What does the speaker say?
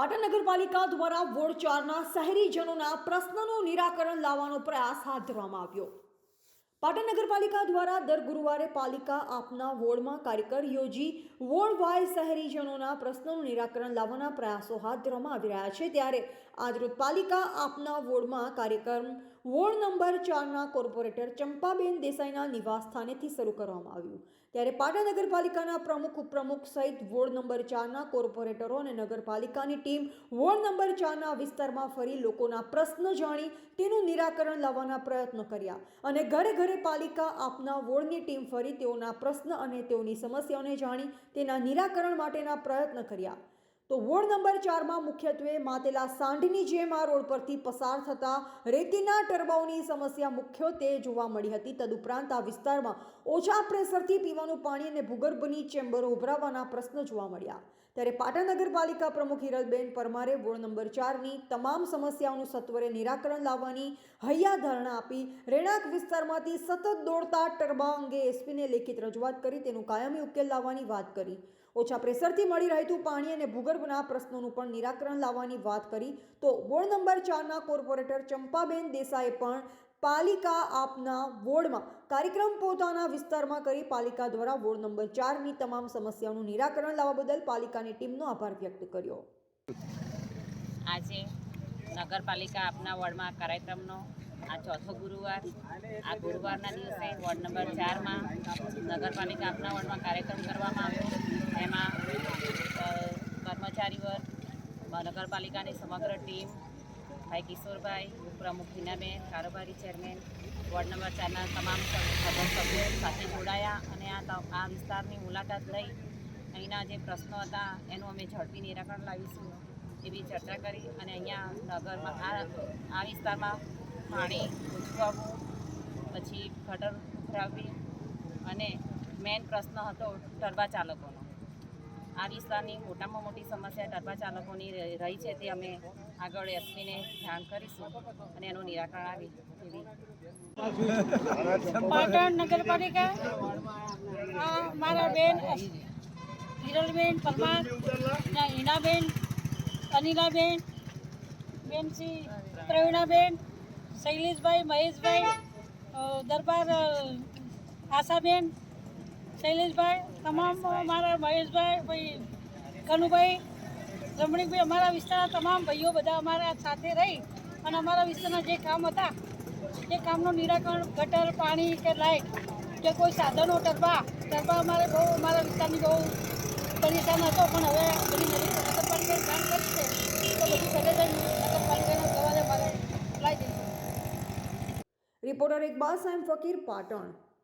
પાટણ નગરપાલિકા દ્વારા વોર્ડ ચારના શહેરીજનોના પ્રશ્નોનું નિરાકરણ લાવવાનો પ્રયાસ હાથ ધરવામાં આવ્યો. પાટણ નગરપાલિકા દ્વારા દર ગુરુવારે પાલિકા આપના વોર્ડમાં કાર્યકર યોજી વોર્ડ વાઇઝ શહેરીજનોના પ્રશ્નોનું નિરાકરણ લાવવાના પ્રયાસો હાથ ધરવામાં આવી રહ્યા છે. ત્યારે આજરોજ પાલિકા આપના વોર્ડમાં કાર્યક્રમ વોર્ડ નંબર ચારના કોર્પોરેટર ચંપાબેન દેસાઈના નિવાસ શરૂ કરવામાં આવ્યું. ત્યારે પાટણ નગરપાલિકાના પ્રમુખ, ઉપપ્રમુખ સહિત વોર્ડ નંબર ચારના કોર્પોરેટરો અને નગરપાલિકાની ટીમ વોર્ડ નંબર ચારના વિસ્તારમાં ફરી લોકોના પ્રશ્નો જાણી તેનું નિરાકરણ લાવવાના પ્રયત્નો કર્યા અને ઘરે ઘરે પાલિકા આપના વોર્ડની ટીમ ફરી તેઓના પ્રશ્ન અને તેઓની સમસ્યાઓને જાણી તેના નિરાકરણ માટેના પ્રયત્ન કર્યા. તો વોર્ડ નંબર ચારમાં મુખ્યત્વે માતેલા સાંઢની જેમ આ રોડ પરથી પસાર થતા રેતીના ટરબાઓની સમસ્યા મુખ્યત્વે જોવા મળી હતી. તદુપરાંત આ વિસ્તારમાં ઓછા પ્રેશરથી પીવાનું પાણી અને ભૂગર્ભની ચેમ્બરો ઉભરાવાના પ્રશ્નો જોવા મળ્યા. ત્યારે પાટણ નગરપાલિકા પ્રમુખ હિરલબેન પરમારે વોર્ડ નંબર ચારની તમામ સમસ્યાઓનું સત્વરે નિરાકરણ લાવવાની હૈયા ધારણા આપી રહેણાંક વિસ્તારમાંથી સતત દોડતા ટરબા અંગે એસપીને લેખિત રજૂઆત કરી તેનું કાયમી ઉકેલ લાવવાની વાત કરી. ઓછા પ્રેશરથી મળી રહેતું પાણી અને ભૂગર્ભના પ્રશ્નોનું પણ નિરાકરણ લાવવાની વાત કરી. તો વોર્ડ નંબર ચારના કોર્પોરેટર ચંપાબેન દેસાઈએ પણ પાલિકા આપના વોર્ડમાં કાર્યક્રમ પોતાના વિસ્તારમાં કરી પાલિકા દ્વારા વોર્ડ નંબર ચારની તમામ સમસ્યાઓનું નિરાકરણ લાવવા બદલ પાલિકાની ટીમનો આભાર વ્યક્ત કર્યો. આજે નગરપાલિકા આપના વોર્ડમાં કાર્યક્રમનો આ ચોથો ગુરુવાર, આ ગુરુવારના દિવસે વોર્ડ નંબર ચારમાં નગરપાલિકા આપના વોર્ડમાં કાર્યક્રમ કરવામાં આવ્યો. એમાં કર્મચારી વર્ગ નગરપાલિકાની સમગ્ર ટીમ, ભાઈ કિશોરભાઈ, ઉપપ્રમુખ હિનાબેન, કારોબારી ચેરમેન, વોર્ડ નંબર ચારના તમામ સભ્યો સાથે જોડાયા અને આ આ વિસ્તારની મુલાકાત લઈ અહીંના જે પ્રશ્નો હતા એનું અમે ઝડપી નિરાકરણ લાવીશું એવી ચર્ચા કરી અને અહીંયા નગરમાં, આ આ વિસ્તારમાં પાણી ઓછું પછી ગટર ઉભરાવવી અને મેઇન પ્રશ્ન હતો ટરબા ચાલકોનો આ વિસ્તારની મોટામાં મોટી સમસ્યા ટરબા ચાલકોની રહી છે તે અમે આગળ એસપીને જાણ કરીશું અને એનું નિરાકરણ આવી એવી પાટણ નગરપાલિકા મારા બેન હિરલબેન પરમાર હિનાબેન અનિલાબેન બેનસી પ્રવીણાબેન, શૈલેષભાઈ, મહેશભાઈ દરબાર આશાબેન શૈલેષભાઈ, તમામ મારા મહેશભાઈ, ભાઈ કનુભાઈ, રમણીકભાઈ, અમારા વિસ્તારના તમામ ભાઈઓ બધા અમારા સાથે રહી અને અમારા વિસ્તારના જે કામ હતા, એ કામનું નિરાકરણ, ગટર, પાણી કે લાઇટ કે કોઈ સાધનો, ટરબા ટરબા અમારે બહુ અમારા વિસ્તારની બહુ પરેશાન હતો, પણ હવે બધી નગરપાલિકાએ કામ કરી તો બધું સગેજન નગરપાલિકાના સવારે મારે લાવી દઈશું રિપોર્ટર ઇકબાલ સાહેબ, ફકીર પાટણ.